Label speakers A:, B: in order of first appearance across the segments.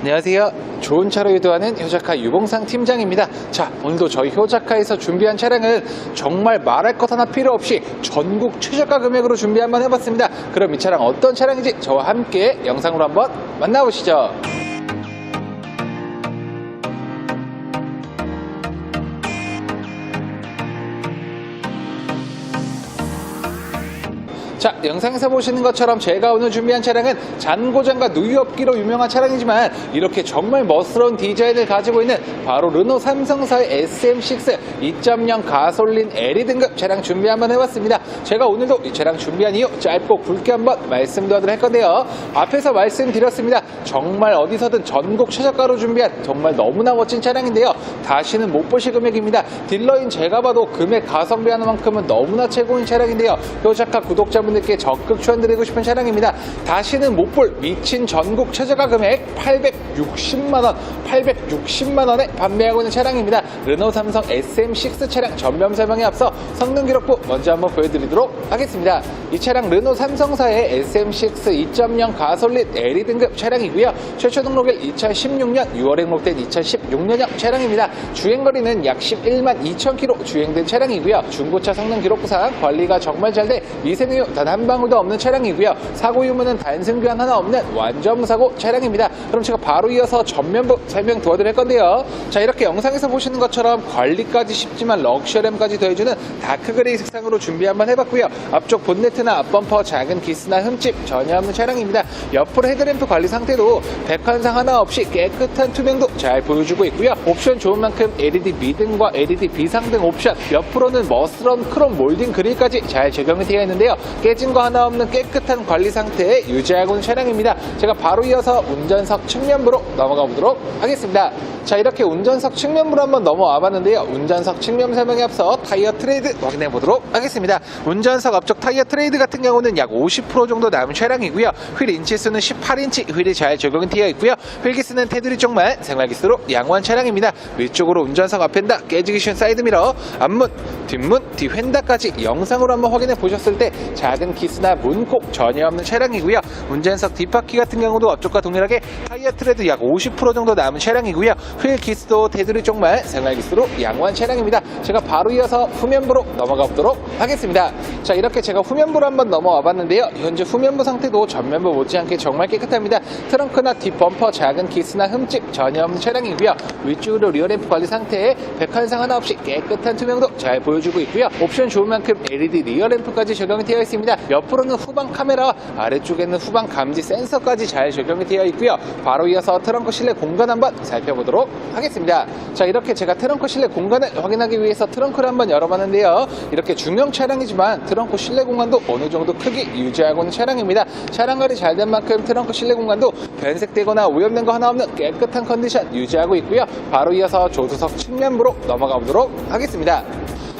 A: 안녕하세요. 좋은 차로 유도하는 효자카 유봉상 팀장입니다. 자, 오늘도 저희 효자카에서 준비한 차량은 정말 말할 것 하나 필요 없이 전국 최저가 금액으로 준비 한번 해봤습니다. 그럼 이 차량 어떤 차량인지 저와 함께 영상으로 한번 만나보시죠. 자, 영상에서 보시는 것처럼 제가 오늘 준비한 차량은 잔고장과 누유업기로 유명한 차량이지만 이렇게 정말 멋스러운 디자인을 가지고 있는 바로 르노 삼성사의 SM6 2.0 가솔린 LE 등급 차량 준비 한번 해봤습니다. 제가 오늘도 이 차량 준비한 이유 짧고 굵게 한번 말씀드리도록 할 건데요. 앞에서 말씀드렸습니다. 정말 어디서든 전국 최저가로 준비한 정말 너무나 멋진 차량인데요. 다시는 못 보실 금액입니다. 딜러인 제가 봐도 금액 가성비하는 만큼은 너무나 최고인 차량인데요. 효자카 구독자 분들께 적극 추천드리고 싶은 차량입니다. 다시는 못 볼 미친 전국 최저가 금액 860만원, 860만원에 판매하고 있는 차량입니다. 르노 삼성 SM6 차량 전면 설명에 앞서 성능 기록부 먼저 한번 보여드리도록 하겠습니다. 이 차량 르노 삼성사의 SM6 2.0 가솔린 LE 등급 차량이고요. 최초 등록일 2016년 6월에 등록된 2016년형 차량입니다. 주행거리는 약 11만 2천 km 주행된 차량이고요. 중고차 성능 기록부상 관리가 정말 잘 돼 미세누유 단 한 방울도 없는 차량이고요. 사고 유무는 단순 교환 하나 없는 완전 무사고 차량입니다. 그럼 제가 바로 이어서 전면부 설명 도와드릴 건데요. 자 이렇게 영상에서 보시는 것처럼 관리까지 쉽지만 럭셔리함까지 더해주는 다크 그레이 색상으로 준비 한번 해봤고요. 앞쪽 본네트나 앞범퍼 작은 기스나 흠집 전혀 없는 차량입니다. 옆으로 헤드램프 관리 상태도 백환상 하나 없이 깨끗한 투명도 잘 보여주고 있고요. 옵션 좋은 만큼 LED 미등과 LED 비상 등 옵션 옆으로는 멋스러운 크롬 몰딩 그릴까지 잘 적용이 되어 있는데요. 깨진 거 하나 없는 깨끗한 관리 상태에 유지하고 있는 차량입니다. 제가 바로 이어서 운전석 측면부로 넘어가 보도록 하겠습니다. 자 이렇게 운전석 측면부로 한번 넘어와 봤는데요. 운전석 측면 설명에 앞서 타이어 트레이드 확인해 보도록 하겠습니다. 운전석 앞쪽 타이어 트레이드 같은 경우는 약 50% 정도 남은 차량이고요. 휠 인치수는 18인치 휠이 잘 적용이 되어 있고요. 휠기스는 테두리 쪽만 생활기스로 양호한 차량입니다. 위쪽으로 운전석 앞엔다 깨지기 쉬운 사이드미러 앞문 뒷문 뒤휀다까지 영상으로 한번 확인해 보셨을 때 작은 기스나 문콕 전혀 없는 차량이고요. 운전석 뒷바퀴 같은 경우도 앞쪽과 동일하게 타이어 트레드 약 50% 정도 남은 차량이고요. 휠 기스도 테두리 쪽만 생활 기스로 양호한 차량입니다. 제가 바로 이어서 후면부로 넘어가 보도록 하겠습니다. 자 이렇게 제가 후면부로 한번 넘어와 봤는데요. 현재 후면부 상태도 전면부 못지않게 정말 깨끗합니다. 트렁크나 뒷범퍼 작은 기스나 흠집 전혀 없는 차량이고요. 위쪽으로 리어램프 관리 상태에 백환상 하나 없이 깨끗한 투명도 잘 보여주고 있고요. 옵션 좋은 만큼 LED 리어램프까지 적용이 되어 있습니다. 옆으로는 후방 카메라, 아래쪽에는 후방 감지 센서까지 잘 적용이 되어 있고요. 바로 이어서 트렁크 실내 공간 한번 살펴보도록 하겠습니다. 자 이렇게 제가 트렁크 실내 공간을 확인하기 위해서 트렁크를 한번 열어봤는데요. 이렇게 중형 차량이지만 트렁크 실내 공간도 어느 정도 크기 유지하고 있는 차량입니다. 차량 관리 잘 된 만큼 트렁크 실내 공간도 변색되거나 오염된 거 하나 없는 깨끗한 컨디션 유지하고 있고요. 바로 이어서 조수석 측면부로 넘어가 보도록 하겠습니다.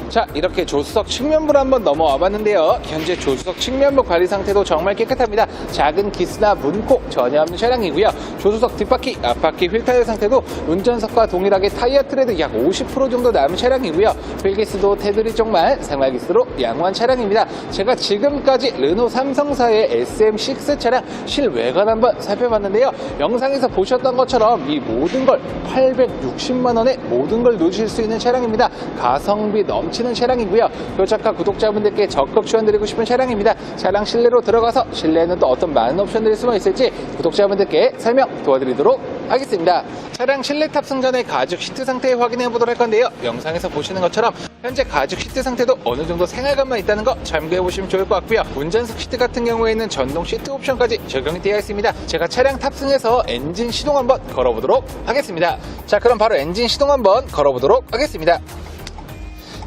A: 자 이렇게 조수석 측면부로 한번 넘어와 봤는데요. 현재 조수석 측면부 관리 상태도 정말 깨끗합니다. 작은 기스나 문콕 전혀 없는 차량이고요. 조수석 뒷바퀴 앞바퀴 휠 타이어 상태도 운전석과 동일하게 타이어 트레드 약 50% 정도 남은 차량이고요. 휠기스도 테두리 쪽만 생활기스로 양호한 차량입니다. 제가 지금까지 르노 삼성사의 SM6 차량 실외관 한번 살펴봤는데요. 영상에서 보셨던 것처럼 이 모든 걸 860만원에 모든 걸 누실 수 있는 차량입니다. 가성비 넘치 는 차량이고요. 효자카 구독자분들께 적극 추천드리고 싶은 차량입니다. 차량 실내로 들어가서 실내에는 또 어떤 많은 옵션들이 숨어 있을지 구독자분들께 설명 도와드리도록 하겠습니다. 차량 실내 탑승 전에 가죽 시트 상태 확인해 보도록 할 건데요. 영상에서 보시는 것처럼 현재 가죽 시트 상태도 어느 정도 생활감만 있다는 거 참고해 보시면 좋을 것 같고요. 운전석 시트 같은 경우에는 전동 시트 옵션까지 적용이 되어 있습니다. 제가 차량 탑승해서 엔진 시동 한번 걸어보도록 하겠습니다. 자 그럼 바로 엔진 시동 한번 걸어보도록 하겠습니다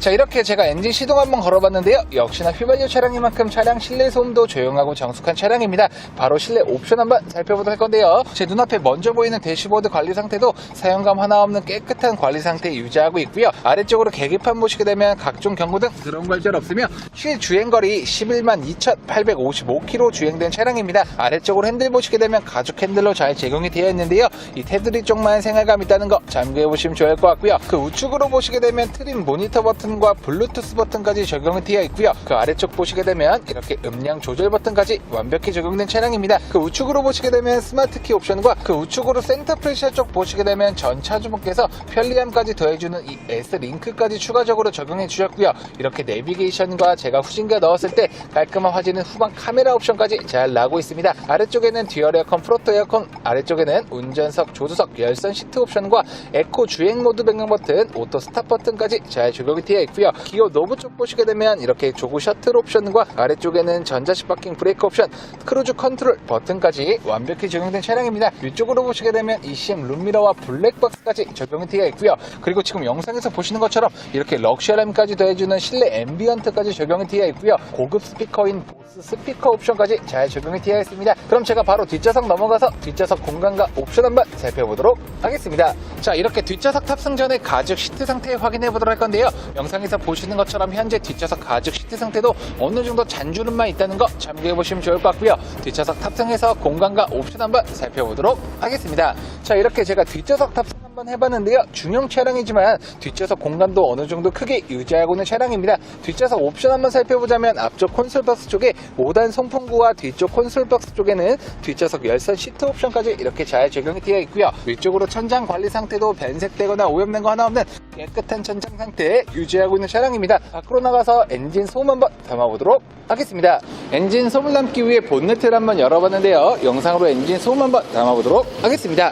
A: 자 이렇게 제가 엔진 시동 한번 걸어봤는데요. 역시나 휘발유 차량인 만큼 차량 실내 소음도 조용하고 정숙한 차량입니다. 바로 실내 옵션 한번 살펴보도록 할 건데요. 제 눈앞에 먼저 보이는 대시보드 관리 상태도 사용감 하나 없는 깨끗한 관리 상태 유지하고 있고요. 아래쪽으로 계기판 보시게 되면 각종 경고등 그런 관절 없으며 실 주행거리 11만 2,855km 주행된 차량입니다. 아래쪽으로 핸들 보시게 되면 가죽 핸들로 잘 제공이 되어 있는데요. 이 테두리 쪽만 생활감 있다는 거 참고해 보시면 좋을 것 같고요. 그 우측으로 보시게 되면 트림 모니터 버튼 버튼과 블루투스 버튼까지 적용이 되어 있고요. 그 아래쪽 보시게 되면 이렇게 음량 조절 버튼까지 완벽히 적용된 차량입니다. 그 우측으로 보시게 되면 스마트 키 옵션과 그 우측으로 센터 프레셔 쪽 보시게 되면 전 차주분께서 편리함까지 더해주는 이 S 링크까지 추가적으로 적용해 주셨고요. 이렇게 내비게이션과 제가 후진기어 넣었을 때 깔끔한 화질은 후방 카메라 옵션까지 잘 나오고 있습니다. 아래쪽에는 듀얼 에어컨, 프로토 에어컨, 아래쪽에는 운전석, 조수석, 열선 시트 옵션과 에코 주행 모드 변경 버튼, 오토 스탑 버튼까지 잘 적용이 되어 있고요. 기어 노브 쪽 보시게 되면 이렇게 조구 셔틀 옵션과 아래쪽에는 전자식 파킹 브레이크 옵션, 크루즈 컨트롤 버튼까지 완벽히 적용된 차량입니다. 위쪽으로 보시게 되면 ECM 룸미러와 블랙박스까지 적용이 되어 있고요. 그리고 지금 영상에서 보시는 것처럼 이렇게 럭셔리함까지 더해주는 실내 앰비언트까지 적용이 되어 있고요. 고급 스피커인 보스 스피커 옵션까지 잘 적용이 되어 있습니다. 그럼 제가 바로 뒷좌석 넘어가서 뒷좌석 공간과 옵션 한번 살펴보도록 하겠습니다. 자 이렇게 뒷좌석 탑승 전에 가죽 시트 상태 확인해 보도록 할 건데요. 에서 보시는 것처럼 현재 뒷좌석 가죽 시트 상태도 어느 정도 잔주름만 있다는 거 참고해 보시면 좋을 것 같고요. 뒷좌석 탑승해서 공간과 옵션 한번 살펴보도록 하겠습니다. 자 이렇게 제가 뒷좌석 탑승 한번 해봤는데요. 중형 차량이지만 뒷좌석 공간도 어느 정도 크게 유지하고 있는 차량입니다. 뒷좌석 옵션 한번 살펴보자면 앞쪽 콘솔 박스 쪽에 5단 송풍구와 뒤쪽 콘솔 박스 쪽에는 뒷좌석 열선 시트 옵션까지 이렇게 잘 적용이 되어 있고요. 위쪽으로 천장 관리 상태도 변색되거나 오염된 거 하나 없는 깨끗한 천장 상태 유지하고 있는 차량입니다. 밖으로 나가서 엔진 소음 한번 담아보도록 하겠습니다. 엔진 소음을 담기 위해 본네트를 한번 열어봤는데요. 영상으로 엔진 소음 한번 담아보도록 하겠습니다.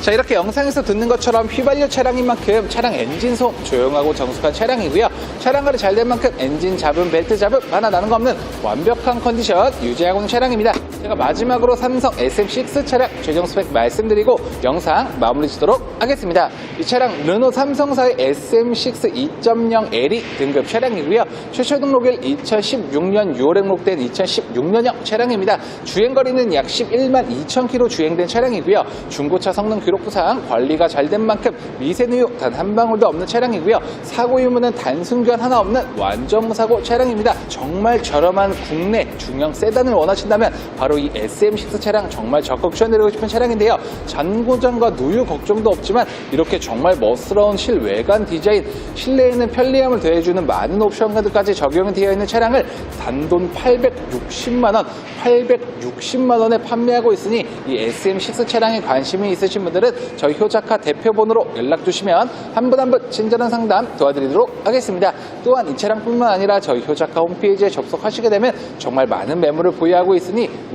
A: 자 이렇게 영상에서 듣는 것처럼 휘발유 차량인 만큼 차량 엔진 소음 조용하고 정숙한 차량이고요. 차량 관리 잘 된 만큼 엔진 잡음 벨트 잡음 하나 나는 거 없는 완벽한 컨디션 유지하고 있는 차량입니다 제가 마지막으로 삼성 SM6 차량 최종 스펙 말씀드리고 영상 마무리 짓도록 하겠습니다 이 차량 르노 삼성사의 SM6 2.0L이 등급 차량이고요 최초 등록일 2016년 6월에 등록된 2016년형 차량입니다 주행거리는 약 11만 2천 km 주행된 차량이고요 중고차 성능 기록부상 관리가 잘 된 만큼 미세누유 단 한 방울도 없는 차량이고요. 사고 유무는 단순견 하나 없는 완전 무사고 차량입니다. 정말 저렴한 국내 중형 세단을 원하신다면 바로 이 SM6 차량 정말 적극 추천드리고 싶은 차량인데요. 잔고장과 누유 걱정도 없지만 이렇게 정말 멋스러운 실외관 디자인, 실내에는 편리함을 더해주는 많은 옵션까지 적용이 되어 있는 차량을 단돈 860만 원, 860만 원에 판매하고 있으니 이 SM6 차량에 관심이 있으신 분들은 저희 효자카 대표번호로 연락 주시면 한 분 한 분 친절한 상담 도와드리도록 하겠습니다. 또한 이 차량뿐만 아니라 저희 효자카 홈페이지에 접속하시게 되면 정말 많은 매물을 보유하고 있으니